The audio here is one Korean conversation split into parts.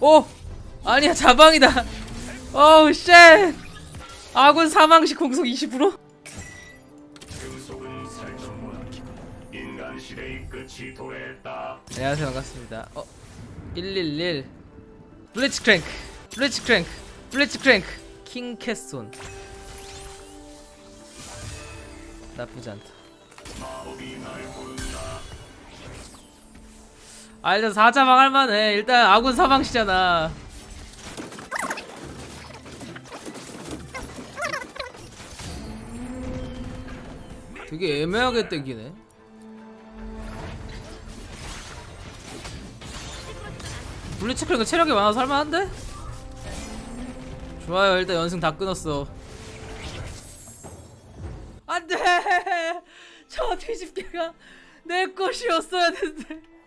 오! 아니야 자방이다 어우 쉣 아군 사망시 공속 20%? 금속은 살충물 인간 시대의 끝이 도래했다. 안녕하세요 반갑습니다 어? 111 블리츠 크랭크 블리츠 크랭크 블리츠 크랭크 킹 캐손 나쁘지 않다. 아 일단 4자방 할만해. 일단 아군 사망시잖아. 되게 애매하게 땡기네. 블리츠크랭크 체력이 많아서 할만한데? 좋아요. 일단 연승 다 끊었어. 안돼! 저 뒤집개가 내 것이었어야 됐는데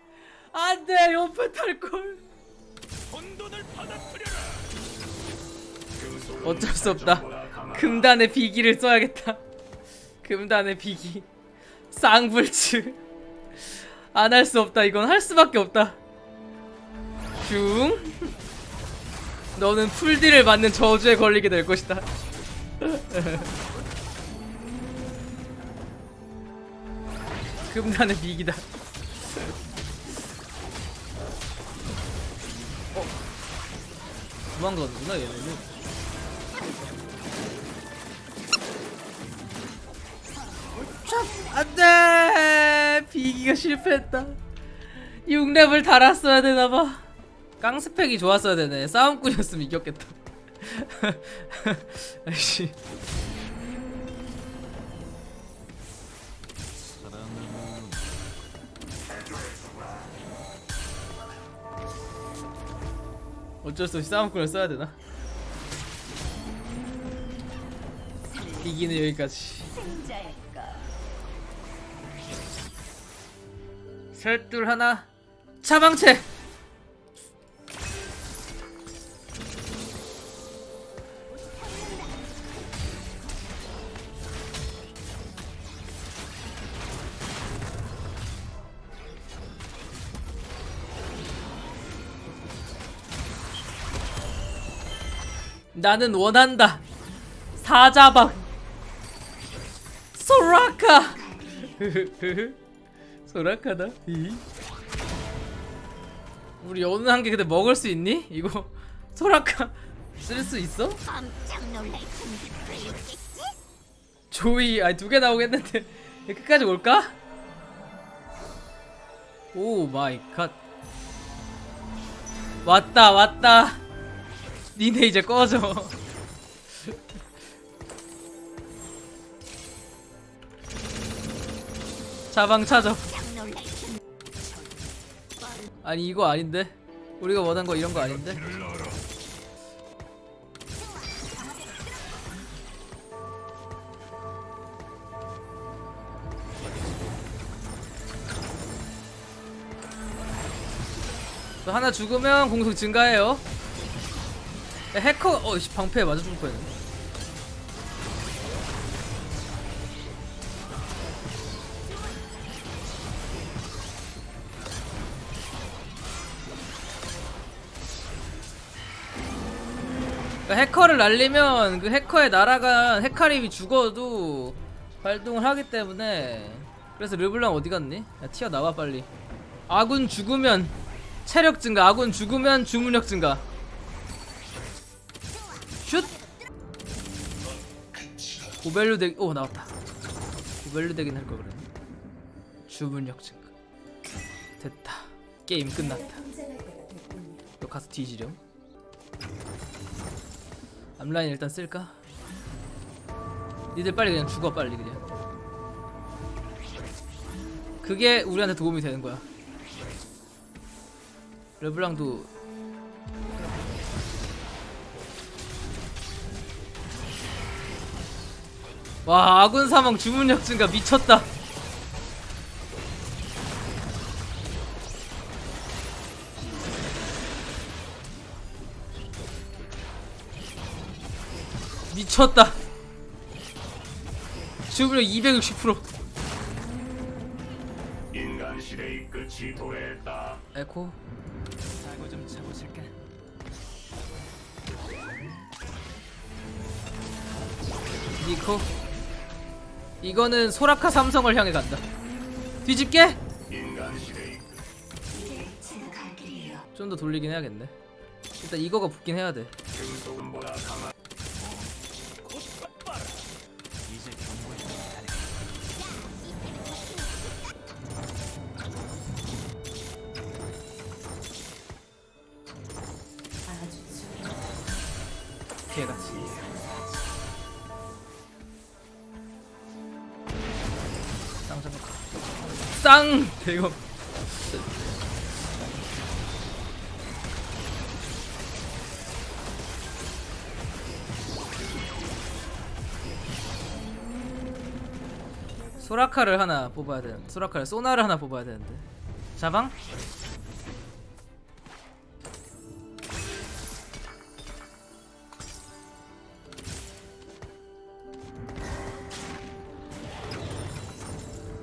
안돼 연패 탈걸. 어쩔 수 없다. 금단의 비기를 써야겠다. 금단의 비기. 쌍불츠 안 할 수 없다. 이건 할 수밖에 없다. 슝. 너는 풀딜을 맞는 저주에 걸리게 될 것이다. 금단의 비기다 도망가는구나 얘네는. 안돼! 비기가 실패했다. 6렙을 달았어야 되나봐. 깡스펙이 좋았어야 되네. 싸움꾼이었으면 이겼겠다. 아이씨 어쩔 수 없이 싸움꾼을 써야 되나? 이기는 여기까지. 셋둘 하나. 차방채 나는 원한다. 사자방 소라카. 소라카다? 이? 우리 어느 한 개 근데 먹을 수 있니? 이거 소라카 쓸 수 있어? 조이 아니 두 개 나오겠는데. 끝까지 올까? 오 마이 갓. 왔다 왔다 니네 이제 꺼져. 자방 찾아. 아니 이거 아닌데? 우리가 원한 거 이런 거 아닌데? 또 하나 죽으면 공속 증가해요 야, 해커 어이씨 방패에 맞아 죽을 뻔했네 그러니까 해커를 날리면 그 해커에 날아간 헤카림이 죽어도 발동을 하기 때문에 그래서 르블랑 어디 갔니? 야 튀어나와 빨리. 아군 죽으면 체력 증가 아군 죽으면 주문력 증가 고벨류 덱.. 오 나왔다. 고벨류 덱인 할걸 그랬네. 주문력 증가 됐다. 게임 끝났다. 너 가서 뒤지렴. 앞라인 일단 쓸까? 니들 빨리 그냥 죽어 빨리 그냥. 그게 우리한테 도움이 되는 거야. 르블랑도 와 아군 사망 주문력 증가 미쳤다. 미쳤다. 주문력 260% 인간 시대의 끝이 도래했다. 에코. 사고 좀 쳐보실까? 니코 이거는 소라카 삼성을 향해 간다. 뒤집게. 좀 더 돌리긴 해야겠네. 일단 이거가 붙긴 해야 돼 쌍장 쌍 대검 소라카를 하나 뽑아야 되는 소라카를 소나를 하나 뽑아야 되는데. 자방?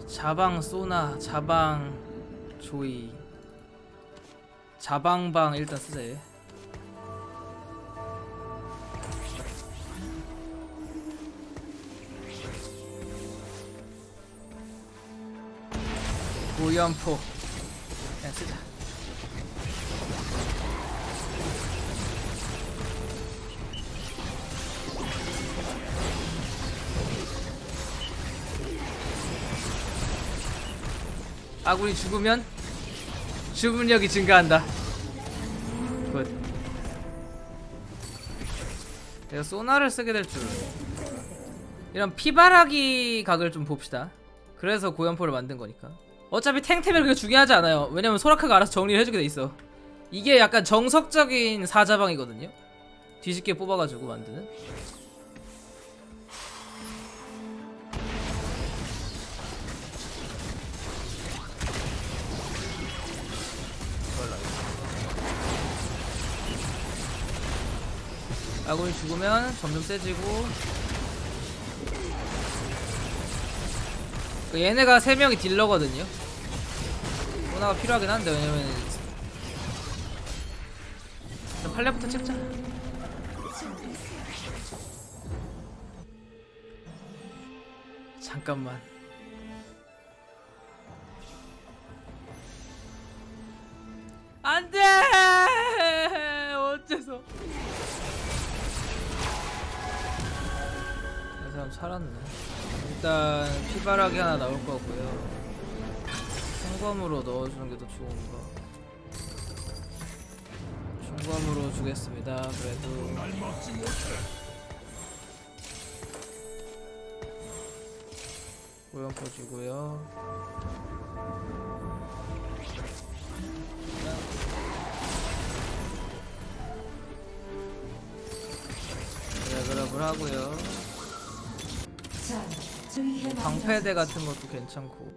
자방 소나 자방 조이. 자방방 일단 쓰자 얘. 오연포 아군이 죽으면 주문력이 증가한다. 굿. 내가 소나를 쓰게 될 줄. 이런 피바라기 각을 좀 봅시다. 그래서 고연포를 만든 거니까. 어차피 탱템이 그렇게 중요하지 않아요. 왜냐면 소라카가 알아서 정리를 해주게 돼 있어. 이게 약간 정석적인 사자방이거든요. 뒤집게 뽑아가지고 만드는. 아군이 죽으면 점점 세지고 그 얘네가 세 명이 딜러거든요. 소나가 필요하긴 한데 왜냐면 팔레부터 찍자. 잠깐만. 안돼 어째서? 사람 살았네. 일단 피바라기 하나 나올 거고요. 성검으로 넣어주는 게 더 좋은가? 중검으로 주겠습니다. 그래도 오연포 주고요. 레벨업을 하고요. 방패대 같은 것도 괜찮고.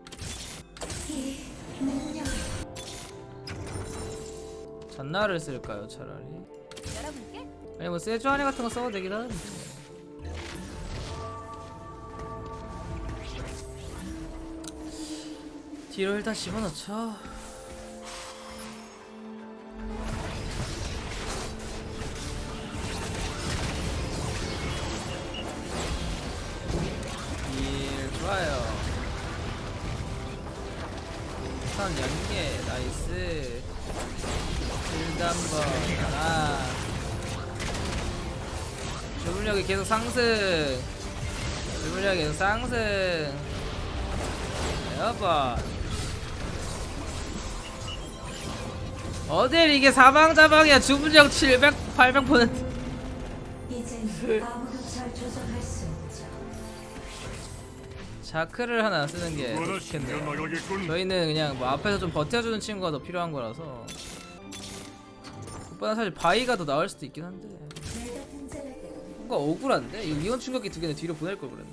잔나를 쓸까요, 차라리? 아니 뭐 세주아니 같은 거 써도 되긴 하는데. 뒤로 일단 집어넣죠. 선 연계 나이스. 일단 한번 하나. 주문력이 계속 상승. 주문력이 계속 상승. 여번. 어딜 이게 사방자방이야 주문력 700, 800%. 이제는 아무도 잘 조정할. 자크를 하나 쓰는 게더 좋겠네요. 저희는 그냥 뭐 앞에서 좀 버텨주는 친구가 더 필요한 거라서. 오빠는 사실 바위가 더 나을 수도 있긴 한데. 뭔가 억울한데? 이 이온 충격기 두 개는 뒤로 보낼 걸 그랬나?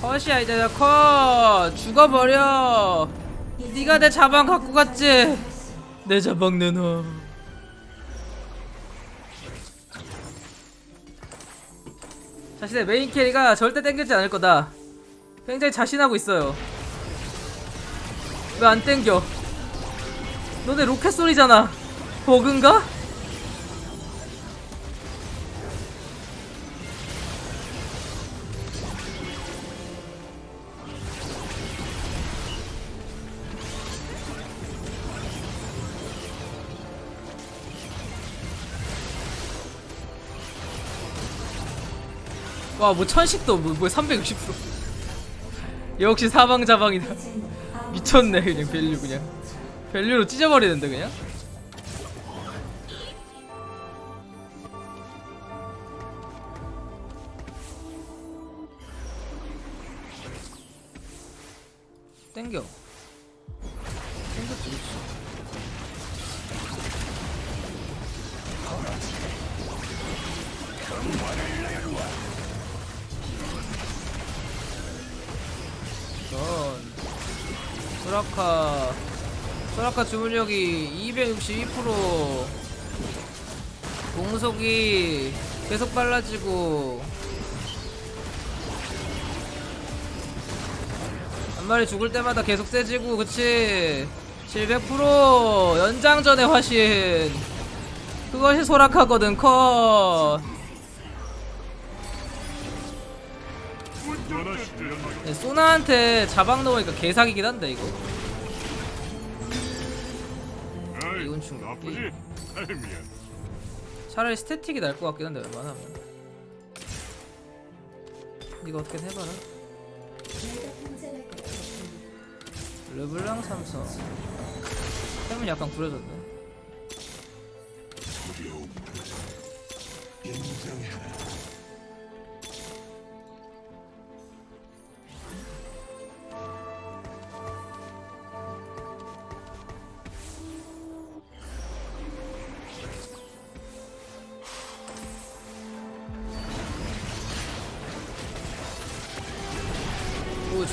컷이야 이제 컷. 죽어버려. 네가 내 자방 갖고 갔지? 내 자방 내놔. 자신의 메인 캐리가 절대 땡기지 않을 거다. 굉장히 자신하고 있어요. 왜 안 땡겨? 너네 로켓 소리잖아. 버그인가? 와 뭐 천식도 뭐, 뭐 360% 역시 사방자방이다. 미쳤네 그냥 밸류 그냥. 밸류로 찢어버리는데 그냥 소라카 소라카 주문력이 262% 공속이 계속 빨라지고. 한 마리 죽을 때마다 계속 세지고 그치? 700% 연장전의 화신. 그것이 소라카거든 컷 소나한테 자방 넣으니까 개사기긴 한데 이거. 이건 충격기 나쁘지? 차라리 스태틱이 나을 것 같긴 한데 웬만하면. 이거 어떻게 해봐라. 르블랑 삼성. 템은 약간 구려졌네. 오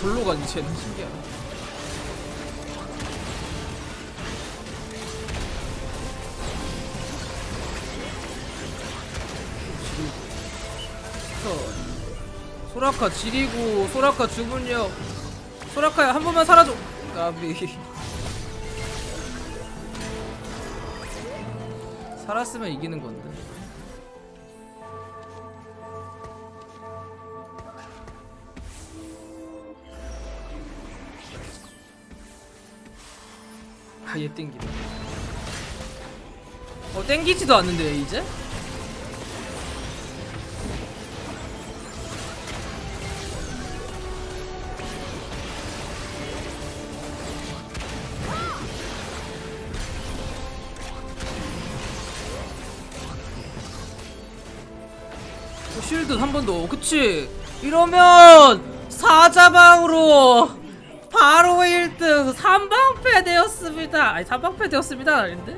절로 가니 쟤는 신기하다. 컷. 소라카 지리고 소라카 주문력 소라카야 한 번만 살아줘 까비. 살았으면 이기는 건데 아얘 땡기네 어 땡기지도 않는데요 이제? 어, 쉴드 한 번 더. 그치? 이러면 사자방으로 바로 1등 3방패 되었습니다. 아니 3방패 되었습니다. 아닌데?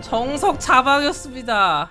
정석 자방이었습니다.